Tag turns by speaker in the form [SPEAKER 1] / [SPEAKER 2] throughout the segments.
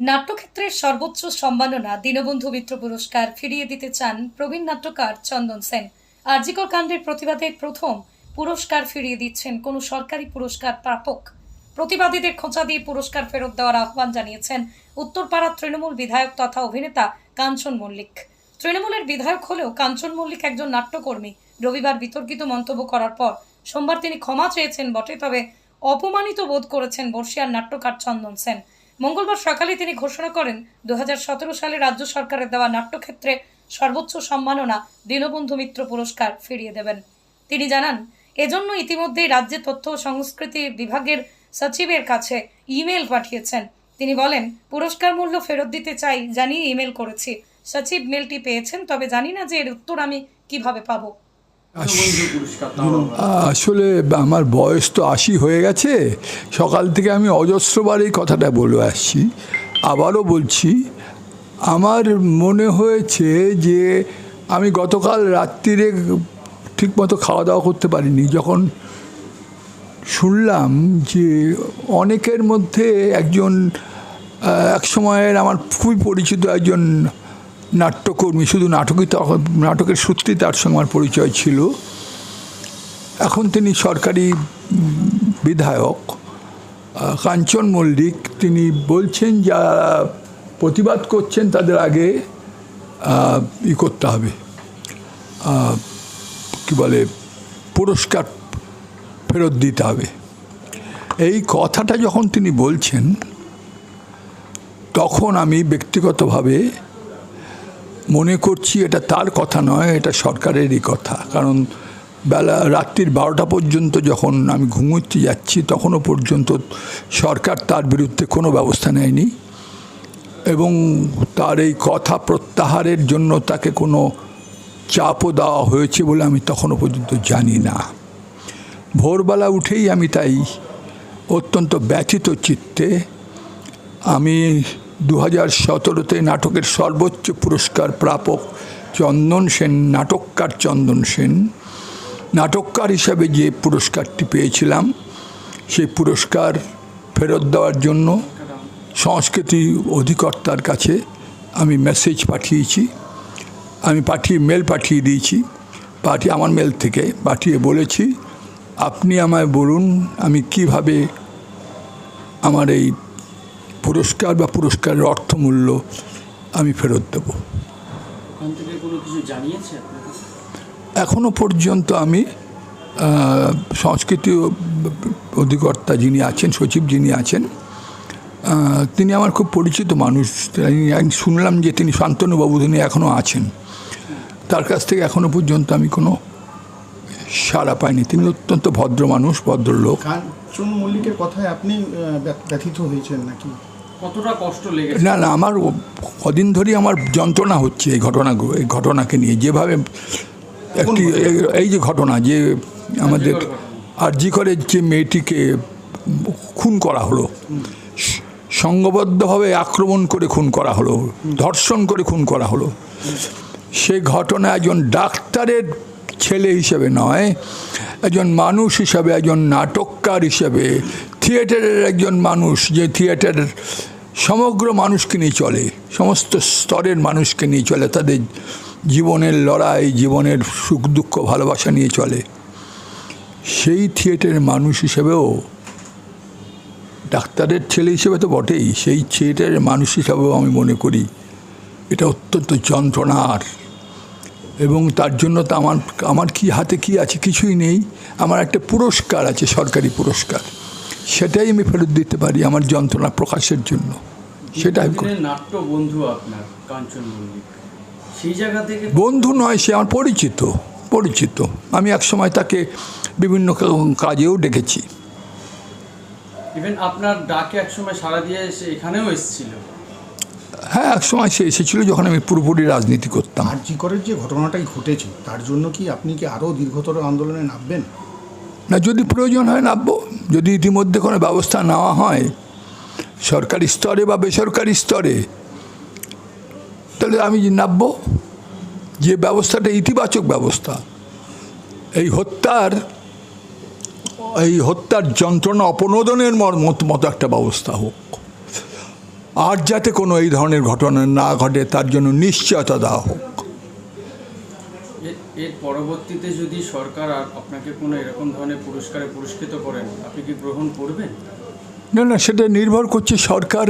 [SPEAKER 1] নাট্যক্ষেত্রের সর্বোচ্চ সম্মাননা দীনবন্ধু মিত্র পুরস্কার ফিরিয়ে দিতে চান প্রবীণ নাট্যকার চন্দন সেন। আরজিকর কাণ্ডের প্রতিবাদে প্রথম পুরস্কার ফিরিয়ে দিচ্ছেন কোনো সরকারি পুরস্কার প্রাপক। প্রতিবাদীদের খোঁচা দিয়ে পুরস্কার ফেরত দেওয়ার আহ্বান জানিয়েছেন উত্তরপাড়ার তৃণমূল বিধায়ক তথা অভিনেতা কাঞ্চন মল্লিক। তৃণমূলের বিধায়ক হলেও কাঞ্চন মল্লিক একজন নাট্যকর্মী। রবিবার বিতর্কিত মন্তব্য করার পর সোমবার তিনি ক্ষমা চেয়েছেন বটে, তবে অপমানিত বোধ করেছেন বর্ষিয়ার নাট্যকার চন্দন সেন। মঙ্গলবার সকালে তিনি ঘোষণা করেন দু হাজার সতেরো সালে রাজ্য সরকারের দেওয়া নাট্যক্ষেত্রে সর্বোচ্চ সম্মাননা দীনবন্ধু মিত্র পুরস্কার ফিরিয়ে দেবেন। তিনি জানান, এজন্য ইতিমধ্যেই রাজ্যে তথ্য ও সংস্কৃতি বিভাগের সচিবের কাছে ইমেল পাঠিয়েছেন। তিনি বলেন, পুরস্কার মূল্য ফেরত দিতে চাই, জানিয়ে ইমেল করেছি। সচিব মেলটি পেয়েছেন, তবে জানি না যে এর উত্তর আমি কীভাবে পাবো।
[SPEAKER 2] আসলে আমার বয়স তো আশি হয়ে গেছে। সকাল থেকে আমি অজস্রবার এই কথাটা বলে আসছি। আবারও বলছি আমার মনে হয়েছে যে আমি গতকাল রাত্রিরে ঠিকমতো খাওয়া দাওয়া করতে পারিনি। যখন শুনলাম যে অনেকের মধ্যে একজন এক সময়ের আমার খুবই পরিচিত একজন নাট্যকর্মী, শুধু নাটকই নাটকের সূত্রে তার সঙ্গে আমার পরিচয় ছিল। এখন তিনি সরকারি বিধায়ক। কাঞ্চন মল্লিক, তিনি বলছেন যারা প্রতিবাদ করছেন তাদের আগে ই করতে হবে। কি বলে, পুরস্কার ফেরত দিতে হবে। এই কথাটা যখন তিনি বলছেন, তখন আমি ব্যক্তিগতভাবে মনে করছি এটা তার কথা নয়, এটা সরকারেরই কথা। কারণ বেলা, রাত্রির বারোটা পর্যন্ত যখন আমি ঘুমোতে যাচ্ছি, তখনও পর্যন্ত সরকার তার বিরুদ্ধে কোনো ব্যবস্থা নেয়নি এবং তার এই কথা প্রত্যাহারের জন্য তাকে কোনো চাপও দেওয়া হয়েছে বলে আমি তখনও পর্যন্ত জানি না। ভোরবেলা উঠেই আমি তাই অত্যন্ত ব্যথিত চিত্তে আমি দু হাজার সতেরোতে নাটকের সর্বোচ্চ পুরস্কার প্রাপক চন্দন সেন, নাটককার চন্দন সেন। নাটককার হিসাবে যে পুরস্কারটি পেয়েছিলাম, সেই পুরস্কার ফেরত দেওয়ার জন্য সংস্কৃতি অধিকর্তার কাছে আমি মেসেজ পাঠিয়েছি। আমি পাঠিয়ে মেল পাঠিয়ে দিয়েছি। পাঠিয়ে, আমার মেল থেকে পাঠিয়ে বলেছি, আপনি আমায় বলুন, আমি কীভাবে আমার এই পুরস্কার বা পুরস্কারের অর্থমূল্য আমি ফেরত দেব। এখনও পর্যন্ত আমি সংস্কৃতি অধিকর্তা যিনি আছেন সচিব যিনি আছেন তিনি আমার খুব পরিচিত মানুষ। শুনলাম যে তিনি শান্তনুবাবু তিনি এখনও আছেন। তার কাছ থেকে এখনও পর্যন্ত আমি কোনো সাড়া পাইনি। তিনি অত্যন্ত ভদ্র মানুষ ভদ্রলোক।
[SPEAKER 3] কাঞ্চন মল্লিকের কথায় আপনি ব্যথিত হয়েছেন নাকি?
[SPEAKER 4] কতটা কষ্ট লেগেছে?
[SPEAKER 2] না না আমার কদিন ধরেই আমার যন্ত্রণা হচ্ছে এই ঘটনাগুলো এই ঘটনাকে নিয়ে। যেভাবে একটি এই- যে ঘটনা যে আমাদের
[SPEAKER 4] ঘটনা।
[SPEAKER 2] আরজি করে যে মেয়েটিকে খুন করা হলো স- সংঘবদ্ধভাবে আক্রমণ করে খুন করা হলো ধর্ষণ করে খুন করা হলো সেই ঘটনা একজন ডাক্তারের ছেলে হিসেবে নয় একজন মানুষ হিসাবে একজন নাটককার হিসাবে থিয়েটারের একজন মানুষ যে থিয়েটারের সমগ্র মানুষকে নিয়ে চলে, সমস্ত স্তরের মানুষকে নিয়ে চলে, তাদের জীবনের লড়াই, জীবনের সুখ, দুঃখ, ভালোবাসা নিয়ে চলে। সেই থিয়েটারের মানুষ হিসেবেও, ডাক্তারের ছেলে হিসেবে তো বটেই, সেই থিয়েটারের মানুষ হিসাবেও আমি মনে করি, এটা অত্যন্ত যন্ত্রণার। এবং তার জন্য তো আমার আমার কি হাতে কি আছে কিছুই নেই, আমার একটা পুরস্কার আছে, সরকারি পুরস্কার। সেটাই আমি ফেরত দিতে পারি আমার যন্ত্রণা প্রকাশের জন্য। সেটা আমি
[SPEAKER 4] নাট্য বন্ধু আপনার কাঞ্চন মল্লিক। সেই জায়গা থেকে
[SPEAKER 2] বন্ধু নয় সে আমার পরিচিত পরিচিত। আমি এক সময় তাকে বিভিন্ন কাজেও ডেকেছি।
[SPEAKER 4] ইভেন আপনার ডাকে একসময় সারা দিয়ে এসে এখানেও এসেছিল।
[SPEAKER 2] হ্যাঁ এক সময় সে এসেছিল যখন আমি পুরোপুরি রাজনীতি করতাম।
[SPEAKER 3] আরজিকরের যে ঘটনাটাই ঘটেছে তার জন্য কি আপনি কি আরও দীর্ঘতর আন্দোলনে নামবেন?
[SPEAKER 2] না যদি প্রয়োজন হয় নামবো। যদি ইতিমধ্যে কোনো ব্যবস্থা নেওয়া হয় সরকারি স্তরে বা বেসরকারি স্তরে? তাহলে আমি নামবো, যে ব্যবস্থাটা ইতিবাচক ব্যবস্থা, এই হত্যার এই হত্যার যন্ত্রণা অপনোদনের মতো একটা ব্যবস্থা হোক। আর যাতে কোনো এই ধরনের ঘটনা না ঘটে, তার জন্য নিশ্চয়তা দেওয়া হোক।
[SPEAKER 4] এর পরবর্তীতে যদি সরকার আপনাকে কোনো এরকম ধরনের পুরস্কারে পুরস্কৃত করেন, আপনি কি গ্রহণ করবেন?
[SPEAKER 2] না না, সেটা নির্ভর করছে সরকার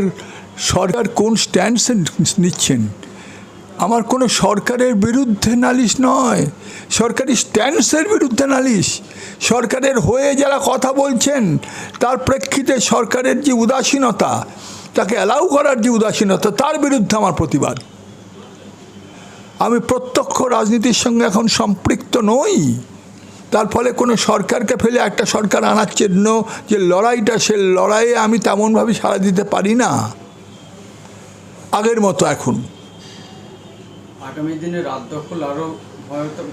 [SPEAKER 2] সরকার কোন স্ট্যান্ডসে নিচ্ছেন। আমার কোনো সরকারের বিরুদ্ধে নালিশ নয়। সরকারি স্ট্যান্ডসের বিরুদ্ধে নালিশ। সরকারের হয়ে যারা কথা বলছেন, তার প্রেক্ষিতে সরকারের যে উদাসীনতা, তাকে অ্যালাউ করার যে উদাসীনতা, তার বিরুদ্ধে আমার প্রতিবাদ। আমি প্রত্যক্ষ রাজনীতির সঙ্গে এখন সম্পৃক্ত নই। তার ফলে কোনো সরকারকে ফেলে একটা সরকার আনার জন্য যে লড়াইটা সে লড়াইয়ে আমি তেমনভাবে সাড়া দিতে পারি না। আগের মতো এখন।
[SPEAKER 4] আগামী দিনে রাত দখল আরও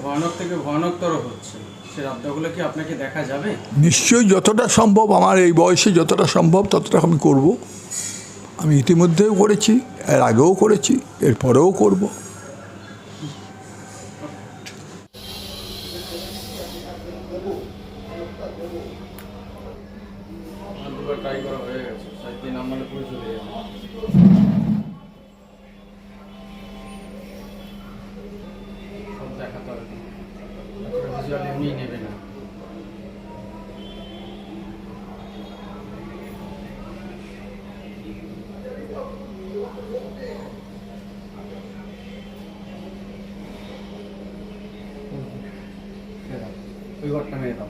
[SPEAKER 4] ভয়ানক থেকে ভয়ানকতর হচ্ছে। সে কি আপনাকে দেখা যাবে?
[SPEAKER 2] নিশ্চয়ই যতটা সম্ভব আমার এই বয়সে যতটা সম্ভব ততটা আমি করব। আমি ইতিমধ্যেও করেছি এর আগেও করেছি এরপরেও করব।
[SPEAKER 4] দুবার ট্রাই করা হয়ে গেছে। সাত দিন আমার পুরো চলে যাবে সব দেখাতে হবে। ভিজুয়াল এমনি নেবে না। ওই ঘরটা মেরে দাও